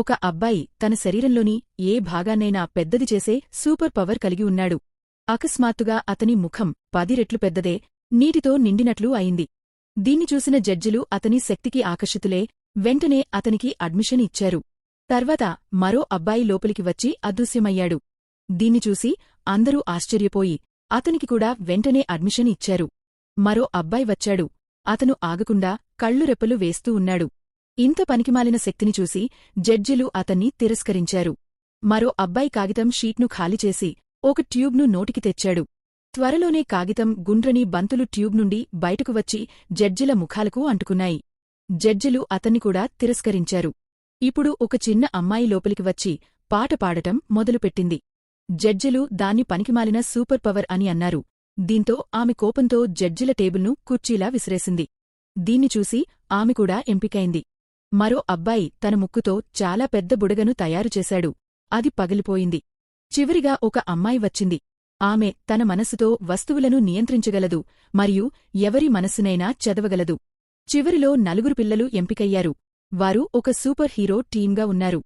ఒక అబ్బాయి తన శరీరంలోని ఏ భాగాన్నైనా పెద్దది చేసే సూపర్ పవర్ కలిగి ఉన్నాడు. అకస్మాత్తుగా అతని ముఖం పది రెట్లు పెద్దదే నీటితో నిండినట్లు అయింది. దీన్ని చూసిన జడ్జిలు అతని శక్తికి ఆకర్షితులే వెంటనే అతనికి అడ్మిషన్ ఇచ్చారు. తర్వాత మరో అబ్బాయి లోపలికి వచ్చి అదృశ్యమయ్యాడు. దీన్ని చూసి అందరూ ఆశ్చర్యపోయి అతనికి కూడా వెంటనే అడ్మిషన్ ఇచ్చారు. మరో అబ్బాయి వచ్చాడు. అతను ఆగకుండా కళ్ళు రెప్పలు వేస్తూ ఉన్నాడు. ఇంత పనికిమాలిన శక్తిని చూసి జడ్జిలు అతన్ని తిరస్కరించారు. మరో అబ్బాయి కాగితం షీట్ను ఖాళీచేసి ఒక ట్యూబ్ను నోటికి తెచ్చాడు. త్వరలోనే కాగితం గుండ్రని బంతులు ట్యూబ్ నుండి బయటకు వచ్చి జడ్జిల ముఖాలకు అంటుకున్నాయి. జడ్జిలు అతన్ని కూడా తిరస్కరించారు. ఇప్పుడు ఒక చిన్న అమ్మాయి లోపలికి వచ్చి పాట పాడటం మొదలుపెట్టింది. జడ్జిలు దాన్ని పనికిమాలిన సూపర్ పవర్ అని అన్నారు. దీంతో ఆమె కోపంతో జడ్జిల టేబుల్ను కుర్చీలా విసిరేసింది. దీన్ని చూసి ఆమె కూడా ఎంపికైంది. మరో అబ్బాయి తన ముక్కుతో చాలా పెద్ద బుడగను తయారుచేశాడు అది పగిలిపోయింది. చివరిగా ఒక అమ్మాయి వచ్చింది. ఆమె తన మనసుతో వస్తువులను నియంత్రించగలదు మరియు ఎవరి మనస్సునైనా చదవగలదు. చివరిలో నలుగురు పిల్లలు ఎంపికయ్యారు. వారు ఒక సూపర్ హీరో టీంగా ఉన్నారు.